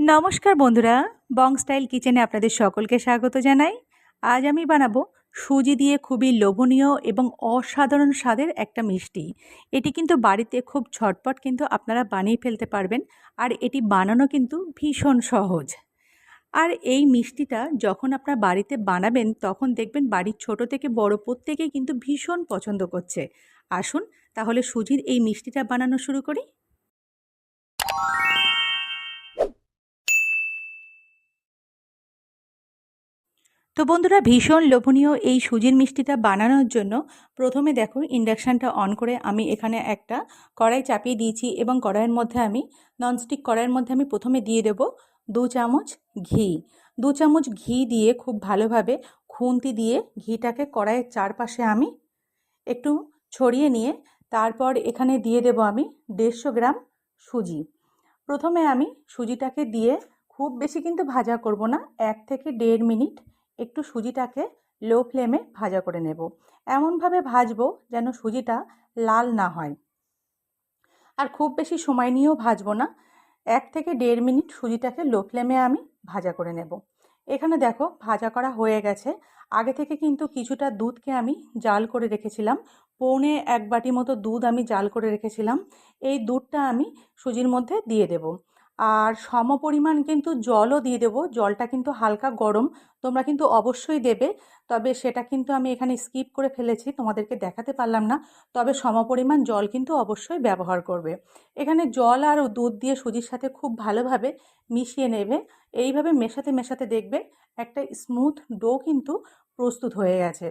নমস্কার বন্ধুরা, বং স্টাইল কিচেনে আপনাদের সকলকে স্বাগত জানাই। আজ আমি বানাবো সুজি দিয়ে খুবই লোভনীয় এবং অসাধারণ স্বাদের একটা মিষ্টি। এটি কিন্তু বাড়িতে খুব ঝটপট কিন্তু আপনারা বানিয়ে ফেলতে পারবেন আর এটি বানানো কিন্তু ভীষণ সহজ। আর এই মিষ্টিটা যখন আপনার বাড়িতে বানাবেন, তখন দেখবেন বাড়ির ছোট থেকে বড় প্রত্যেকেই কিন্তু ভীষণ পছন্দ করছে। আসুন তাহলে সুজির এই মিষ্টিটা বানানো শুরু করি। তো বন্ধুরা ভীষণ লোভনীয় এই সুজির মিষ্টিটা বানানোর জন্য প্রথমে দেখো ইন্ডাকশানটা অন করে আমি এখানে একটা কড়াই চাপিয়ে দিয়েছি এবং কড়াইয়ের মধ্যে আমি ননস্টিক কড়াইয়ের মধ্যে আমি প্রথমে দিয়ে দেব দু চামচ ঘি। দু চামচ ঘি দিয়ে খুব ভালোভাবে খুন্তি দিয়ে ঘিটাকে কড়াইয়ের চারপাশে আমি একটু ছড়িয়ে নিয়ে তারপর এখানে দিয়ে দেব আমি দেড়শো গ্রাম সুজি। প্রথমে আমি সুজিটাকে দিয়ে খুব বেশি কিন্তু ভাজা করব না, এক থেকে দেড় মিনিট একটু সুজিটাকে লো ফ্লেমে ভাজা করে নেব। এমনভাবে ভাজবো যেন সুজিটা লাল না হয়। আর খুব বেশি সময় নিয়েও ভাজবো না। এক থেকে দেড় মিনিট সুজিটাকে লো ফ্লেমে আমি ভাজা করে নেব। এখানে দেখো ভাজা করা হয়ে গেছে। আগে থেকে কিন্তু কিছুটা দুধকে আমি জাল করে রেখেছিলাম। পৌনে এক বাটি মতো দুধ আমি জাল করে রেখেছিলাম। এই দুধটা আমি সুজির মধ্যে দিয়ে দেব। আর সম পরিমাণ কিন্তু জলও দিয়ে দেবো। জলটা কিন্তু হালকা গরম, তোমরা কিন্তু অবশ্যই দেবে। তবে সেটা কিন্তু আমি এখানে স্কিপ করে ফেলেছি, তোমাদেরকে দেখাতে পারলাম না। তবে সমপরিমাণ জল কিন্তু অবশ্যই ব্যবহার করবে। এখানে জল আর দুধ দিয়ে সুজির সাথে খুব ভালোভাবে মিশিয়ে নেবে। এইভাবে মেশাতে মেশাতে দেখবে একটা স্মুথ ডো কিন্তু প্রস্তুত হয়ে গেছে।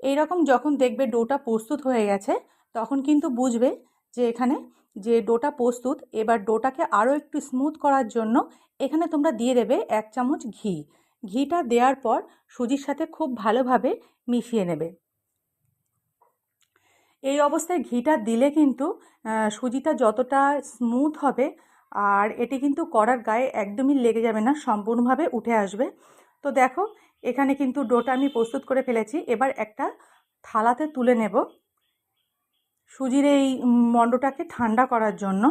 এই রকম যখন দেখবে ডোটা প্রস্তুত হয়ে গেছে, তখন কিন্তু বুঝবে যে এখানে যে ডোটা প্রস্তুত, এবার ডোটাকে আরও একটু স্মুথ করার জন্য এখানে তোমরা দিয়ে দেবে এক চামচ ঘি। ঘিটা দেওয়ার পর সুজির সাথে খুব ভালোভাবে মিশিয়ে নেবে। এই অবস্থায় ঘিটা দিলে কিন্তু সুজিটা যতটা স্মুথ হবে আর এটি কিন্তু করার গায়ে একদমই লেগে যাবে না, সম্পূর্ণভাবে উঠে আসবে। তো দেখো, এখানে কিন্তু ডোটা আমি প্রস্তুত করে ফেলেছি। এবার একটা থালাতে তুলে নেব। সুজির এই মণ্ডটাকে ঠান্ডা করার জন্য।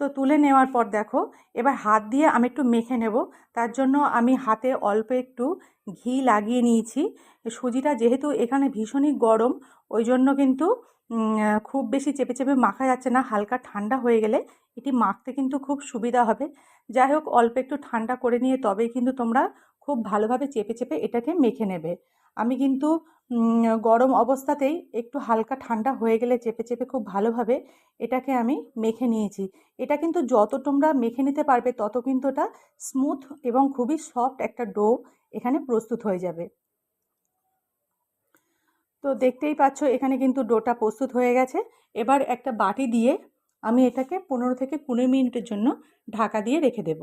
তো তুলে নেওয়ার পর দেখো, এবার হাত দিয়ে আমি একটু মেখে নেব। তার জন্য আমি হাতে অল্প একটু ঘি লাগিয়ে নিয়েছি। সুজিটা যেহেতু এখানে ভীষণই গরম, ওই জন্য কিন্তু খুব বেশি চেপে চেপে মাখা যাচ্ছে না, হালকা ঠান্ডা হয়ে গেলে এটি মাখতে কিন্তু খুব সুবিধা হবে। যাই হোক, অল্প একটু ঠান্ডা করে নিয়ে তবেই কিন্তু তোমরা খুব ভালোভাবে চেপে চেপে এটাকে মেখে নেবে। আমি কিন্তু গরম অবস্থাতেই একটু হালকা ঠান্ডা হয়ে গেলে চেপে চেপে খুব ভালোভাবে এটাকে আমি মেখে নিয়েছি। এটা কিন্তু যত তোমরা মেখে নিতে পারবে, তত কিন্তু এটা স্মুথ এবং খুবই সফট একটা ডো এখানে প্রস্তুত হয়ে যাবে। তো দেখতেই পাচ্ছ, এখানে কিন্তু ডোটা প্রস্তুত হয়ে গেছে। এবার একটা বাটি দিয়ে আমি এটাকে পনেরো থেকে কুড়ি মিনিটের জন্য ঢাকা দিয়ে রেখে দেব।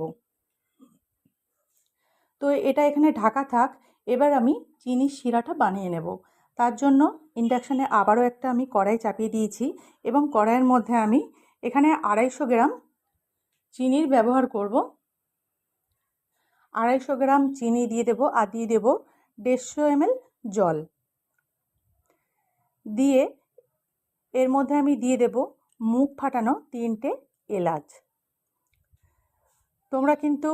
তো এটা এখানে ঢাকা থাক। এবার আমি চিনির শিরাটা বানিয়ে নেব। তার জন্য ইন্ডাকশানে আবারও একটা আমি কড়াই চাপিয়ে দিয়েছি এবং কড়াইয়ের মধ্যে আমি এখানে আড়াইশো গ্রাম চিনির ব্যবহার করব। আড়াইশো গ্রাম চিনি দিয়ে দেব আর দিয়ে দেব দেড়শো এমএল জল। দিয়ে এর মধ্যে আমি দিয়ে দেব মুখ ফাটানো তিনটে এলাচ। তোমরা কিন্তু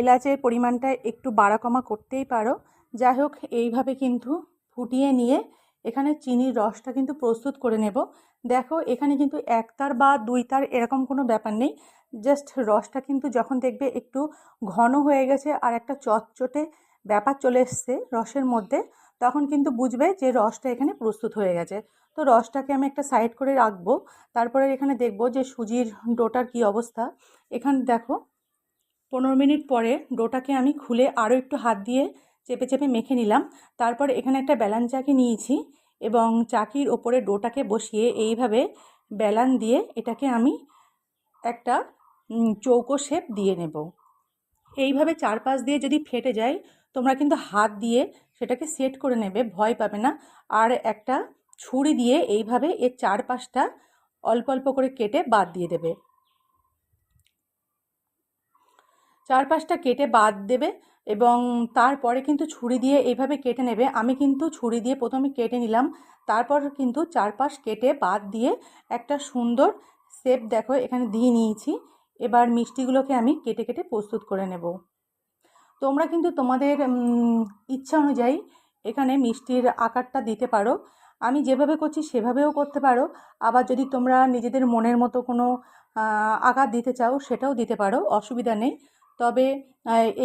এলাচের পরিমাণটা একটু বাড়া কমা করতেই পারো। যাই হোক এইভাবে কিন্তু ফুটিয়ে নিয়ে এখানে চিনির রসটা কিন্তু প্রস্তুত করে নেব। দেখো, এখানে কিন্তু এক তার বা দুই তার এরকম কোনো ব্যাপার নেই। জাস্ট রসটা কিন্তু যখন দেখবে একটু ঘন হয়ে গেছে আর একটা চটচটে ব্যাপার চলে এসছে রসের মধ্যে, তখন কিন্তু বুঝবে যে রসটা এখানে প্রস্তুত হয়ে গেছে। তো রসটাকে আমি একটা সাইড করে রাখব। তারপরে এখানে দেখব যে সুজির ডোটার কি অবস্থা। এখানে দেখো, পনেরো মিনিট পরে ডোটাকে আমি খুলে আরও একটু হাত দিয়ে চেপে চেপে মেখে নিলাম। তারপর এখানে একটা ব্যালান চাকি নিয়েছি এবং চাকির ওপরে ডোটাকে বসিয়ে এইভাবে ব্যালান দিয়ে এটাকে আমি একটা চৌকো শেপ দিয়ে নেব। এইভাবে চারপাশ দিয়ে যদি ফেটে যায়, তোমরা কিন্তু হাত দিয়ে সেটাকে সেট করে নেবে, ভয় পাবে না। আর একটা ছুরি দিয়ে এইভাবে এর চারপাশটা অল্প অল্প করে কেটে বাদ দিয়ে দেবে। চারপাশটা কেটে বাদ দেবে এবং তারপরে কিন্তু ছুরি দিয়ে এইভাবে কেটে নেবে। আমি কিন্তু ছুরি দিয়ে প্রথমে কেটে নিলাম, তারপর কিন্তু চারপাশ কেটে বাদ দিয়ে একটা সুন্দর শেপ দেখো এখানে দিয়ে নিয়েছি। এবার মিষ্টিগুলোকে আমি কেটে কেটে প্রস্তুত করে নেব। তোমরা কিন্তু তোমাদের ইচ্ছা অনুযায়ী এখানে মিষ্টির আকারটা দিতে পারো। আমি যেভাবে করছি সেভাবেও করতে পারো। আবার যদি তোমরা নিজেদের মনের মতো কোনো আকার দিতে চাও সেটাও দিতে পারো, অসুবিধা নেই। তবে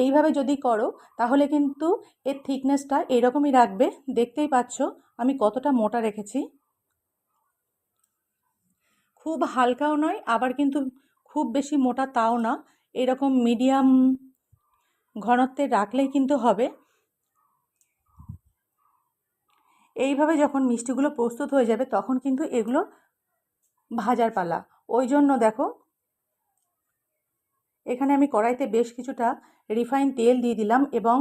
এইভাবে যদি করো, তাহলে কিন্তু এর থিকনেসটা এরকমই রাখবে। দেখতেই পাচ্ছ আমি কতটা মোটা রেখেছি। খুব হালকাও নয়, আবার কিন্তু খুব বেশি মোটা তাও না। এরকম মিডিয়াম ঘনত্বে রাখলেই কিন্তু হবে। এইভাবে যখন মিষ্টিগুলো প্রস্তুত হয়ে যাবে, তখন কিন্তু এগুলো ভাজার পালা। ওই জন্য দেখো, এখানে আমি কড়াইতে বেশ কিছুটা রিফাইন তেল দিয়ে দিলাম এবং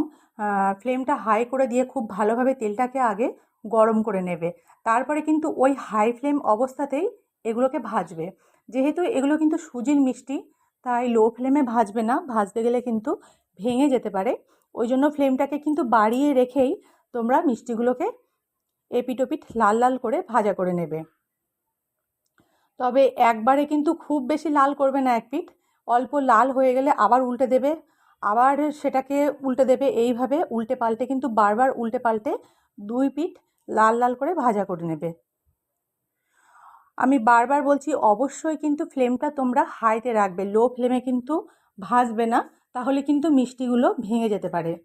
ফ্লেমটা হাই করে দিয়ে খুব ভালোভাবে তেলটাকে আগে গরম করে নেবে। তারপরে কিন্তু ওই হাই ফ্লেম অবস্থাতেই এগুলোকে ভাজবে। যেহেতু এগুলো কিন্তু সুজির মিষ্টি, তাই লো ফ্লেমে ভাজবে না, ভাজতে গেলে কিন্তু ভেঙে যেতে পারে। ওই জন্য ফ্লেমটাকে কিন্তু বাড়িয়ে রেখেই তোমরা মিষ্টিগুলোকে এপিটোপিট লাল লাল করে ভাজা করে নেবে। তবে একবারে কিন্তু খুব বেশি লাল করবে না এক পিঠ, অল্প লাল হয়ে গেলে আবার উল্টে দেবে। আবার সেটাকে উল্টে দেবে এইভাবে, উল্টে পাল্টে কিন্তু বারবার উল্টে পাল্টে দুই পিঠ লাল লাল করে ভাজা করে নেবে। আমি বারবার বলছি, অবশ্যই কিন্তু ফ্লেমটা তোমরা হাইতে রাখবে। লো ফ্লেমে কিন্তু ভাজবে না, তাহলে কিন্তু মিষ্টিগুলো ভেঙে যেতে পারে।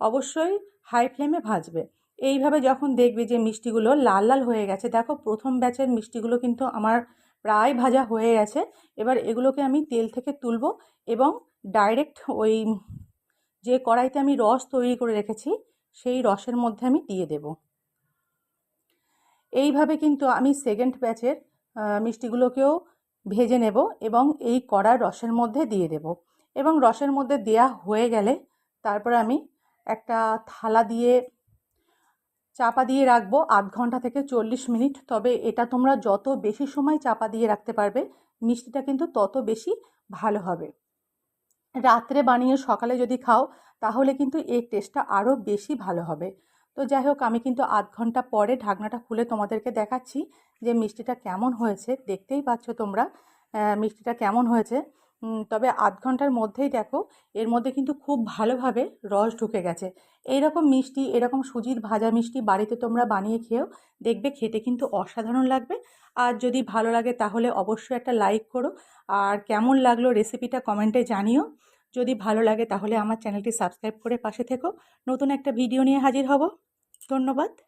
অবশ্যই হাই ফ্লেমে ভাজবে। এইভাবে যখন দেখবে যে মিষ্টিগুলো লাল লাল হয়ে গেছে, দেখো প্রথম ব্যাচের মিষ্টিগুলো কিন্তু আমার প্রায় ভাজা হয়ে গেছে। এবার এগুলোকে আমি তেল থেকে তুলবো এবং ডাইরেক্ট ওই যে কড়াইতে আমি রস তৈরি করে রেখেছি, সেই রসের মধ্যে আমি দিয়ে দেব। এইভাবে কিন্তু আমি সেকেন্ড ব্যাচের মিষ্টিগুলোকেও ভেজে নেব এবং এই কড়ার রসের মধ্যে দিয়ে দেব। এবং রসের মধ্যে দেয়া হয়ে গেলে তারপর আমি একটা থালা দিয়ে চাপা দিয়ে রাখব আধ ঘণ্টা থেকে চল্লিশ মিনিট। তবে এটা তোমরা যত বেশি সময় চাপা দিয়ে রাখতে পারবে, মিষ্টিটা কিন্তু তত বেশি ভালো হবে। রাত্রে বানিয়ে সকালে যদি খাও, তাহলে কিন্তু এর টেস্টটা আরও বেশি ভালো হবে। তো যাই হোক, আমি কিন্তু আধ ঘণ্টা পরে ঢাকনাটা খুলে তোমাদেরকে দেখাচ্ছি যে মিষ্টিটা কেমন হয়েছে। দেখতেই পাচ্ছ তোমরা মিষ্টিটা কেমন হয়েছে। তবে আধ ঘণ্টার মধ্যেই দেখো, এর মধ্যে কিন্তু খুব ভালোভাবে রস ঢুকে গেছে। এইরকম মিষ্টি, এরকম সুজির ভাজা মিষ্টি বাড়িতে তোমরা বানিয়ে খেয়েও দেখবে খেতে কিন্তু অসাধারণ লাগবে। আর যদি ভালো লাগে তাহলে অবশ্যই একটা লাইক করো। আর কেমন লাগল রেসিপিটা কমেন্টে জানিও। যদি ভালো লাগে তাহলে আমার চ্যানেলটি সাবস্ক্রাইব করে পাশে থেকো। নতুন একটা ভিডিও নিয়ে হাজির হব। ধন্যবাদ।